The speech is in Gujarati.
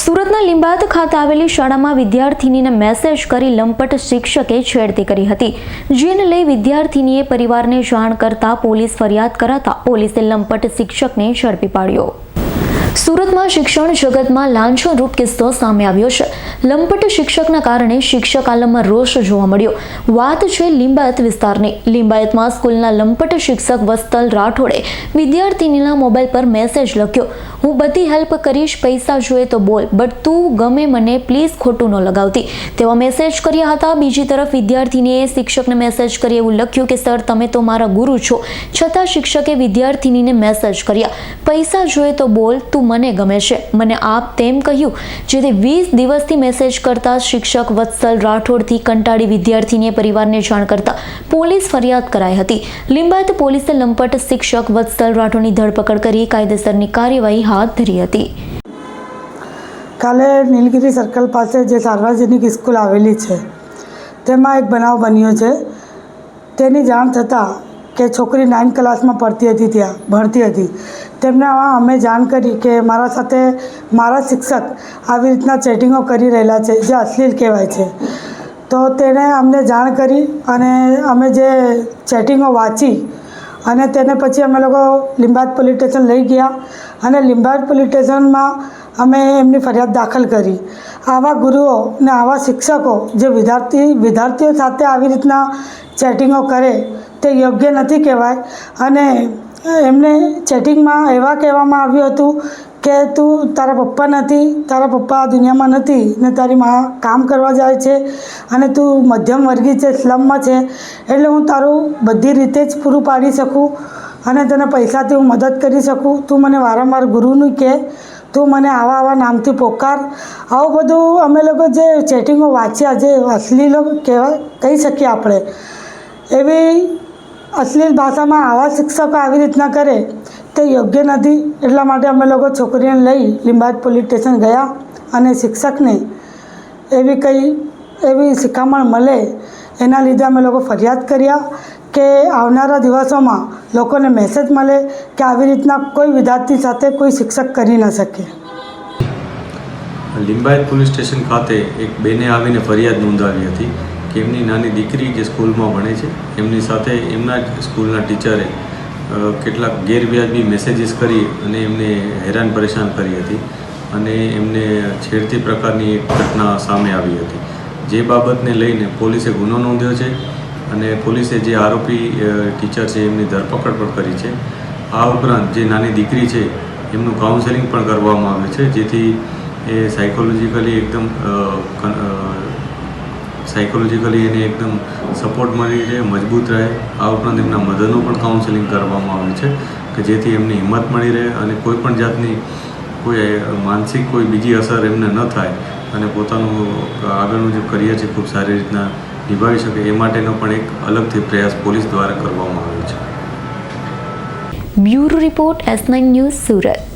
સુરતના લિંબાયત ખાતે આવેલી શાળામાં વિદ્યાર્થિનીને મેસેજ કરી લંપટ શિક્ષકે છેડતી કરી હતી. જેને લઈ વિદ્યાર્થિનીએ પરિવારને જાણ કરતા પોલીસ ફરિયાદ કરાતા પોલીસે લંપટ શિક્ષકને ઝડપી પાડ્યો. સુરતમાં શિક્ષણ જગતમાં લાંછનરૂપ કિસ્સો સામે આવ્યો છે. લંપટ શિક્ષકના કારણે શિક્ષક આલમમાં રોષ જોવા મળ્યો. વાત છે લિંબાયત વિસ્તારની. લિંબાયતમાં સ્કૂલના લંપટ શિક્ષક વસ્તલ રાઠોડે વિદ્યાર્થીનીના મોબાઈલ પર મેસેજ લખ્યો. હું બધી હેલ્પ કરીશ, પૈસા જોઈએ તો બોલ. બટ તું ગમે મને પ્લીઝ ખોટું ન લગાવતી. તેવા મેસેજ કર્યા હતા. બીજી તરફ વિદ્યાર્થીનીએ શિક્ષકને મેસેજ કરી એવું લખ્યું કે, સર, તમે તો મારા ગુરુ છો. છતાં શિક્ષકે વિદ્યાર્થીનીને મેસેજ કર્યા. પૈસા જોઈએ તો બોલ. તું મને ગમે છે. મને આપ તેમ કહ્યું. જેથી વીસ દિવસથી મેસેજ કરતા શિક્ષક વત્સલ રાઠોડથી કંટાળી વિદ્યાર્થીનીએ પરિવારને જાણ કરતા પોલીસ ફરિયાદ કરાઈ હતી. લિંબાયત પોલીસે લંપટ શિક્ષક વત્સલ રાઠોડની ધરપકડ કરી કાયદેસરની કાર્યવાહી હાથ ધરી હતી. કાલે નીલગીરી સર્કલ પાસે જે સાર્વજનિક સ્કૂલ આવેલી છે, તેમાં એક બનાવ બન્યો છે. તેની જાણ થતાં કે છોકરી નાઇન્થ ક્લાસમાં પડતી હતી ત્યાં, ભણતી હતી. તેમને અમે જાણ કરી કે મારા સાથે મારા શિક્ષક આવી રીતના ચેટિંગો કરી રહેલા છે, જે અશ્લીલ કહેવાય છે. તો તેણે અમને જાણ કરી અને અમે જે ચેટિંગો વાંચી અને તેને પછી અમે લોકો લીંબાદ પોલીસ સ્ટેશન લઈ ગયા અને લીંબાદ પોલીસ સ્ટેશનમાં અમે એમની ફરિયાદ દાખલ કરી. આવા ગુરુઓ ને આવા શિક્ષકો જે વિદ્યાર્થી, વિદ્યાર્થીઓ સાથે આવી રીતના ચેટિંગો કરે તે યોગ્ય નથી કહેવાય અને એમને ચેટિંગમાં એવા કહેવામાં આવ્યું હતું કે, તું તારા પપ્પા નથી, તારા પપ્પા આ દુનિયામાં નથી ને તારી મા કામ કરવા જાય છે અને તું મધ્યમ વર્ગી છે, સ્લમમાં છે, એટલે હું તારું બધી રીતે જ પૂરું પાડી શકું અને તને પૈસાથી હું મદદ કરી શકું. તું મને વારંવાર ગુરુનું કહે તું મને આવા આવા નામથી પોકાર. આવું બધું અમે લોકો જે ચેટિંગો વાંચ્યા, જે અશ્લીલો કહેવાય, કહી શકીએ આપણે, એવી અશ્લીલ ભાષામાં આવા શિક્ષકો આવી રીતના કરે તે યોગ્ય નથી. એટલા માટે અમે લોકો છોકરીને લઈ લીંબાયત પોલીસ સ્ટેશન ગયા અને શિક્ષકને એવી કંઈ, એવી શિખામણ મળે એના લીધે અમે લોકો ફરિયાદ કર્યા કે આવનારા દિવસોમાં લોકોને મેસેજ મળે કે આવી રીતના કોઈ વિદ્યાર્થી સાથે કોઈ શિક્ષક કરી ન શકે. લિંબાયત પોલીસ સ્ટેશન ખાતે એક બેને આવીને ફરિયાદ નોંધાવી હતી. કે એમની નાની દીકરી જે સ્કૂલમાં ભણે છે, એમની સાથે એમના જ સ્કૂલના ટીચરે કેટલાક ગેરવ્યાજબી મેસેજીસ કરી અને એમને હેરાન પરેશાન કરી હતી અને એમને છેડતી પ્રકારની એક ઘટના સામે આવી હતી. જે બાબતને લઈને પોલીસે ગુનો નોંધ્યો છે અને પોલીસે જે આરોપી ટીચર છે એમની ધરપકડ પણ કરી છે. આ ઉપરાંત જે નાની દીકરી છે, એમનું કાઉન્સેલિંગ પણ કરવામાં આવે છે, જેથી એ સાયકોલોજીકલી એકદમ સાયકોલોજીકલી એને એકદમ સપોર્ટ મળી રહે, મજબૂત રહે. આ ઉપરાંત એમના મધરનું પણ કાઉન્સેલિંગ કરવામાં આવે છે, કે જેથી એમને હિંમત મળી રહે અને કોઈ પણ જાતની કોઈ માનસિક કોઈ બીજી અસર એમને ન થાય અને પોતાનું આગળનું જે કરિયર છે ખૂબ સારી રીતના નિભાવી શકે, એ માટેનો પણ એક અલગથી પ્રયાસ પોલીસ દ્વારા કરવામાં આવ્યો છે. Bureau report S news Surat.